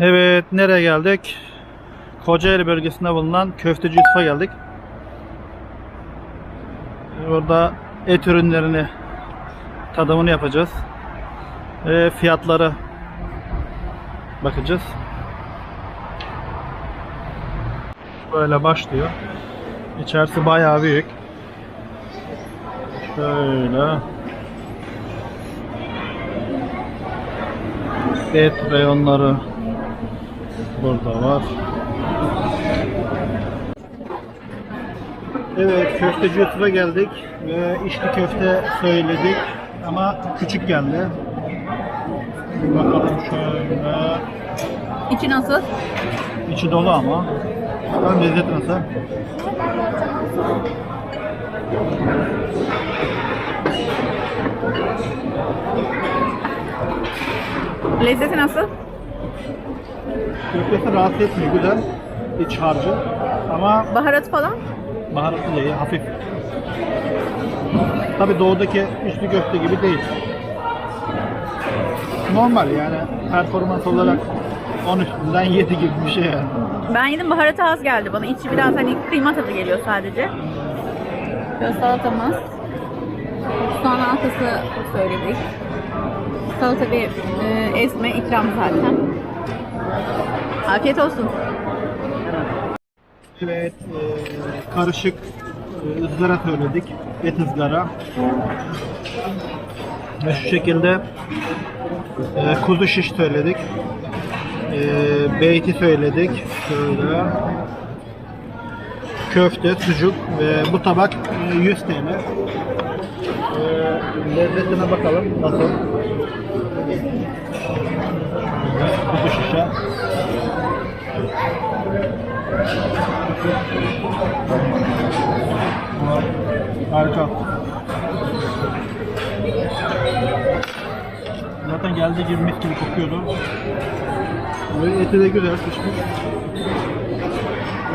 Evet, nereye geldik? Kocaeli bölgesinde bulunan Köfteci Yusuf'a geldik. Burada et ürünlerini tadımını yapacağız. Ve fiyatları bakacağız. Böyle başlıyor. İçerisi bayağı büyük. Şöyle. Et reyonları burada var. Evet, köfteci Yusuf'a geldik ve içli köfte söyledik ama küçük geldi. Bir bakalım şöyle. İçi nasıl? İçi dolu ama. Bakalım lezzeti nasıl? Lezzeti nasıl? Köftesi rahatsız etmiyor, güzel. İç harcı. Ama Baharatı falan? baharatlı değil, hafif. Tabi doğudaki içli köfte gibi değil. Normal yani performans olarak 10 üstünden 7 gibi bir şey yani. Ben yedim baharatı az geldi bana. İçi biraz hani kıyma tadı geliyor sadece. Böyle salatamız. Soğan halkası söyledik. Salata bir e, esme ikram zaten. Afiyet olsun. Evet, e, karışık e, ızgara söyledik. Et ızgara. Ve şu şekilde e, kuzu şiş söyledik. E, beyti söyledik. Şöyle. Köfte, sucuk ve bu tabak e, 100 TL. E, lezzetine bakalım nasıl. Kuzu şişe. Harika. Zaten geldiği gibi mis gibi kokuyordu. Ve eti de güzel pişmiş.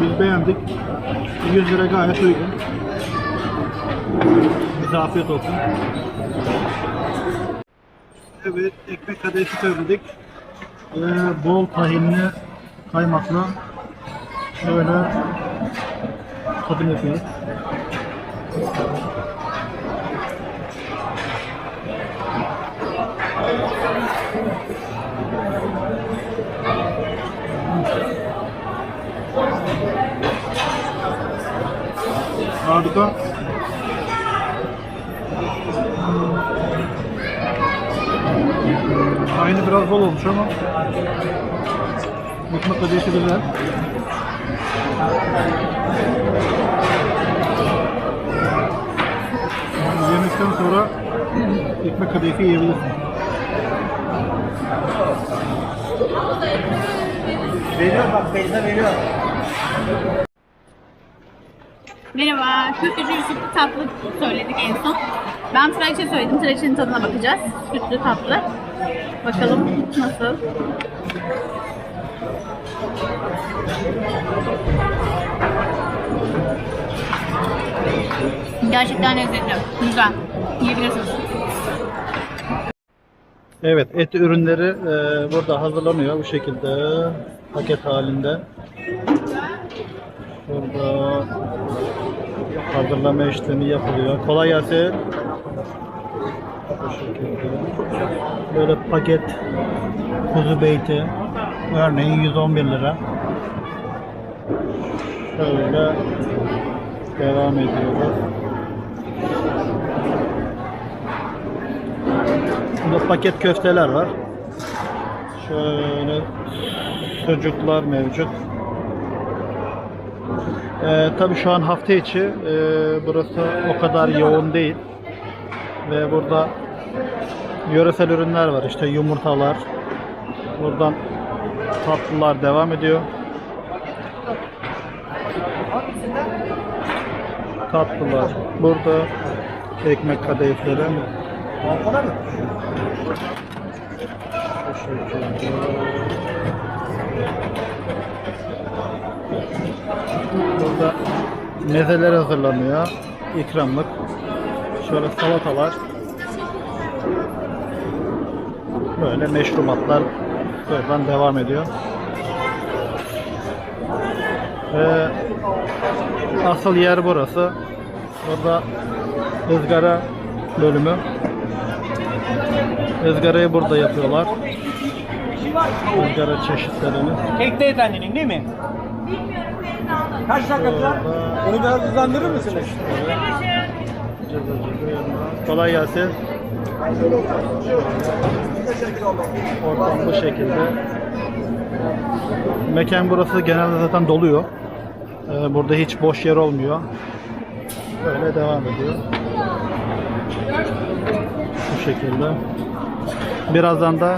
Biz beğendik. 100 lira gayet uygun. Bize afiyet olsun. Evet, ekmek kadayıfı söyledik. Ee, bol tahinli, kaymaklı. Şöyle tadım yapıyoruz. Harika. Aynı biraz bol olmuş ama kadayıfı güzel. Yani Yemekten sonra ekmek kadayıfı yiyebilirsin. Veriyor bak Beyza veriyor. Merhaba, köfteci Yusuf'lu tatlı söyledik en son. Ben traçe söyledim, traçenin tadına bakacağız. Sütlü tatlı. Bakalım nasıl? Gerçekten lezzetli, güzel. Yiyebilirsiniz. Evet, et ürünleri e, burada hazırlanıyor bu şekilde paket halinde. Burada hazırlama işlemi yapılıyor. Kolay gelsin. Böyle paket kuzu beyti örneğin 111 lira. Şöyle devam ediyoruz. Burada paket köfteler var. Şöyle sucuklar mevcut. Ee, tabii şu an hafta içi e, burası o kadar yoğun değil. Ve burada yöresel ürünler var. İşte yumurtalar. Buradan tatlılar devam ediyor. Tatlılar. Burada ekmek kadayıfları. Burada mezeler hazırlanıyor. İkramlık. Şöyle salatalar. Böyle meşrubatlar buradan devam ediyor. Ve asıl yer burası. Burada ızgara bölümü. Izgarayı burada yapıyorlar. Izgara çeşitlerini. Kekte anninin değil mi? Kaç dakika? Onu biraz hızlandırır mısınız? Kolay gelsin. Ortam bu şekilde. Mekan burası genelde zaten doluyor. Ee, Burada hiç boş yer olmuyor. Böyle devam ediyor. Bu şekilde. Birazdan da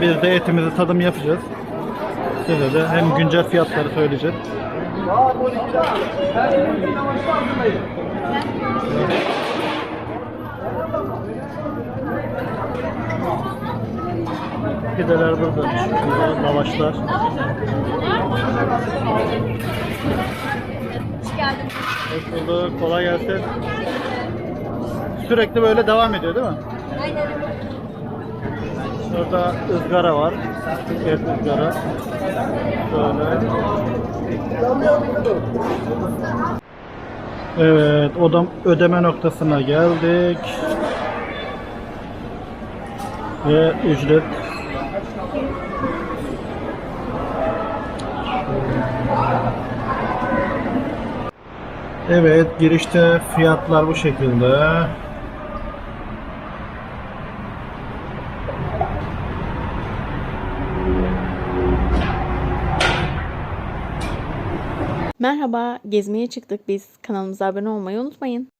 biz de etimizi tadım yapacağız. Size de hem güncel fiyatları söyleyeceğiz. Pideler burada. Şurada Lavaşlar. Hoş bulduk. Kolay gelsin. Sürekli böyle devam ediyor değil mi? Şurada ızgara var. Et ızgara. Böyle. Evet, odam ödeme noktasına geldik. Ve ücret. Evet, girişte fiyatlar bu şekilde. Merhaba, gezmeye çıktık biz. Kanalımıza abone olmayı unutmayın.